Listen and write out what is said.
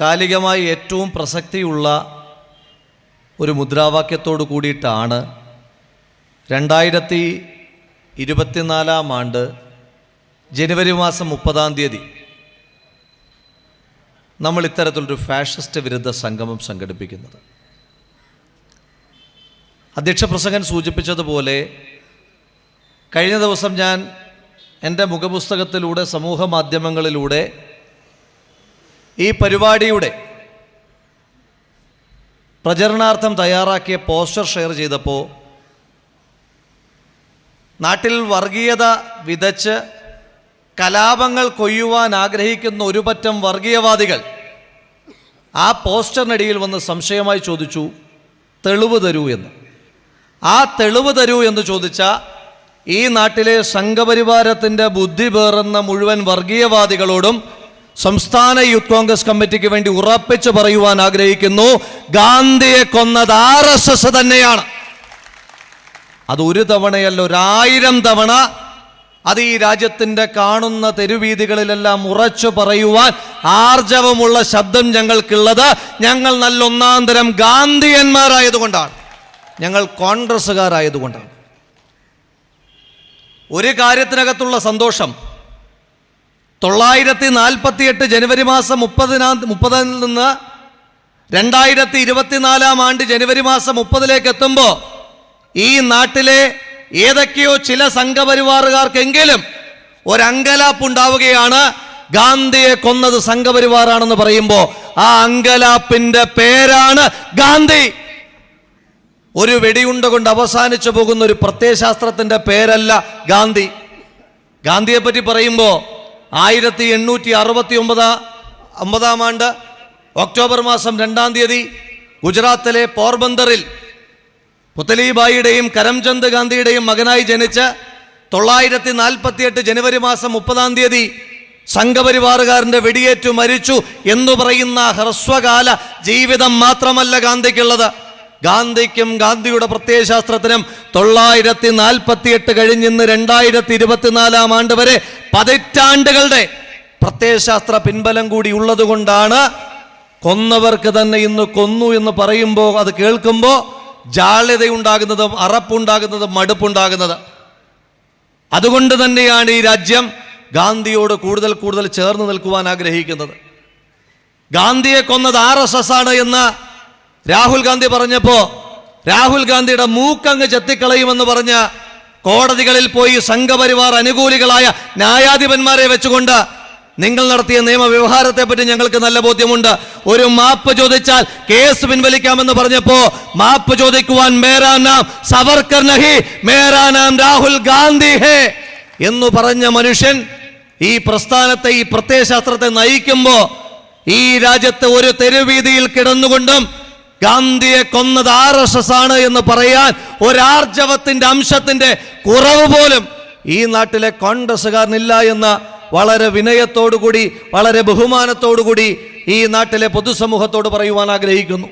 കാലികമായി ഏറ്റവും പ്രസക്തിയുള്ള ഒരു മുദ്രാവാക്യത്തോടു കൂടിയിട്ടാണ് രണ്ടായിരത്തി ഇരുപത്തിനാലാം ആണ്ട് ജനുവരി മാസം മുപ്പതാം തീയതി നമ്മൾ ഇത്തരത്തിലൊരു ഫാഷിസ്റ്റ് വിരുദ്ധ സംഗമം സംഘടിപ്പിക്കുന്നത്. അധ്യക്ഷ പ്രസംഗൻ സൂചിപ്പിച്ചതുപോലെ കഴിഞ്ഞ ദിവസം ഞാൻ എന്റെ മുഖപുസ്തകത്തിലൂടെ സമൂഹ മാധ്യമങ്ങളിലൂടെ ഈ പരിപാടിയുടെ പ്രചരണാർത്ഥം തയ്യാറാക്കിയ പോസ്റ്റർ ഷെയർ ചെയ്തപ്പോൾ നാട്ടിൽ വർഗീയത വിതച്ച് കലാപങ്ങൾ കൊയ്യുവാൻ ആഗ്രഹിക്കുന്ന ഒരുപറ്റം വർഗീയവാദികൾ ആ പോസ്റ്ററിനടിയിൽ വന്ന് സംശയമായി ചോദിച്ചു തെളിവ് തരൂ എന്ന്. ആ തെളിവ് തരൂ എന്ന് ചോദിച്ച ഈ നാട്ടിലെ സംഘപരിവാരത്തിന്റെ ബുദ്ധി പേറുന്ന മുഴുവൻ വർഗീയവാദികളോടും സംസ്ഥാന യൂത്ത് കോൺഗ്രസ് കമ്മിറ്റിക്ക് വേണ്ടി ഉറപ്പിച്ചു പറയുവാൻ ആഗ്രഹിക്കുന്നു. ഗാന്ധിയെ കൊന്നത് ആർ എസ് എസ് തന്നെയാണ്. അത് ഒരു തവണയല്ല ഒരായിരം തവണ അത് ഈ രാജ്യത്തിന്റെ കാണുന്ന തെരുവീതികളിലെല്ലാം ഉറച്ചു പറയുവാൻ ആർജവമുള്ള ശബ്ദം ഞങ്ങൾക്കുള്ളത്. ഞങ്ങൾ നല്ല ഒന്നാന്തരം ഗാന്ധിയന്മാരായതുകൊണ്ടാണ്. ഞങ്ങൾ കോൺഗ്രസ്സുകാരായതുകൊണ്ടാണ്. ഒരു കാര്യത്തിനകത്തുള്ള സന്തോഷം തൊള്ളായിരത്തി നാൽപ്പത്തി എട്ട് ജനുവരി മാസം മുപ്പതിനാം മുപ്പതിൽ നിന്ന് രണ്ടായിരത്തി ഇരുപത്തിനാലാം ആണ്ട് ജനുവരി മാസം മുപ്പതിലേക്ക് എത്തുമ്പോൾ ഈ നാട്ടിലെ ഏതൊക്കെയോ ചില സംഘപരിവാറുകാർക്കെങ്കിലും ഒരങ്കലാപ്പുണ്ടാവുകയാണ് ഗാന്ധിയെ കൊന്നത് സംഘപരിവാറാണെന്ന് പറയുമ്പോൾ ആ അങ്കലാപ്പിന്റെ പേരാണ് ഗാന്ധി. ഒരു വെടിയുണ്ട കൊണ്ട് അവസാനിച്ചു പോകുന്ന ഒരു പ്രത്യയശാസ്ത്രത്തിന്റെ പേരല്ല ഗാന്ധി. ഗാന്ധിയെ പറ്റി പറയുമ്പോൾ ആയിരത്തി എണ്ണൂറ്റി അറുപത്തി ഒമ്പത് ഒമ്പതാം ആണ്ട് ഒക്ടോബർ മാസം രണ്ടാം തീയതി ഗുജറാത്തിലെ പോർബന്ദറിൽ പുത്തലിബായിയുടെയും കരംചന്ദ് ഗാന്ധിയുടെയും മകനായി ജനിച്ച് തൊള്ളായിരത്തി നാൽപ്പത്തിയെട്ട് ജനുവരി മാസം മുപ്പതാം തീയതി സംഘപരിവാറുകാരന്റെ വെടിയേറ്റു മരിച്ചു എന്ന് പറയുന്ന ഹ്രസ്വകാല ജീവിതം മാത്രമല്ല ഗാന്ധിക്കുള്ളത്. ഗാന്ധിക്കും ഗാന്ധിയുടെ പ്രത്യയശാസ്ത്രത്തിനും തൊള്ളായിരത്തി നാൽപ്പത്തിയെട്ട് കഴിഞ്ഞിന്ന് രണ്ടായിരത്തി ഇരുപത്തിനാലാം ആണ്ട് വരെ പതിറ്റാണ്ടുകളുടെ പ്രത്യയശാസ്ത്ര പിൻബലം കൂടി ഉള്ളതുകൊണ്ടാണ് കൊന്നവർക്ക് തന്നെ ഇന്ന് കൊന്നു എന്ന് പറയുമ്പോൾ അത് കേൾക്കുമ്പോൾ ജാള്യതയുണ്ടാകുന്നതും അറപ്പുണ്ടാകുന്നതും മടുപ്പുണ്ടാകുന്നത്. അതുകൊണ്ട് തന്നെയാണ് ഈ രാജ്യം ഗാന്ധിയോട് കൂടുതൽ കൂടുതൽ ചേർന്ന് നിൽക്കുവാൻ ആഗ്രഹിക്കുന്നത്. ഗാന്ധിയെ കൊന്നത് ആർ എസ് എസ് ആണ് എന്ന് രാഹുൽ ഗാന്ധി പറഞ്ഞപ്പോ രാഹുൽ ഗാന്ധിയുടെ മൂക്കങ്ങ് ചെത്തിക്കളയുമെന്ന് പറഞ്ഞ കോടതികളിൽ പോയി സംഘപരിവാർ അനുകൂലികളായ ന്യായാധിപന്മാരെ വെച്ചുകൊണ്ട് നിങ്ങൾ നടത്തിയ നിയമവ്യവഹാരത്തെ പറ്റി ഞങ്ങൾക്ക് നല്ല ബോധ്യമുണ്ട്. ഒരു മാപ്പ് ചോദിച്ചാൽ കേസ് പിൻവലിക്കാമെന്ന് പറഞ്ഞപ്പോ മാപ്പ് ചോദിക്കുവാൻ മേരാ നാം സവർക്കർ നഹി മേരാ നാം രാഹുൽ ഗാന്ധി ഹേ എന്ന് പറഞ്ഞ മനുഷ്യൻ ഈ പ്രസ്ഥാനത്തെ ഈ പ്രത്യയശാസ്ത്രത്തെ നയിക്കുമ്പോ ഈ രാജ്യത്തെ ഒരു തെരുവീതിയിൽ കിടന്നുകൊണ്ടും ഗാന്ധിയെ കൊന്നത് ആർ എസ് എസ് ആണ് എന്ന് പറയാൻ ഒരാർജവത്തിന്റെ അംശത്തിന്റെ കുറവ് പോലും ഈ നാട്ടിലെ കോൺഗ്രസ്സുകാരനില്ല എന്ന വളരെ വിനയത്തോടുകൂടി വളരെ ബഹുമാനത്തോടുകൂടി ഈ നാട്ടിലെ പൊതുസമൂഹത്തോട് പറയുവാൻ ആഗ്രഹിക്കുന്നു.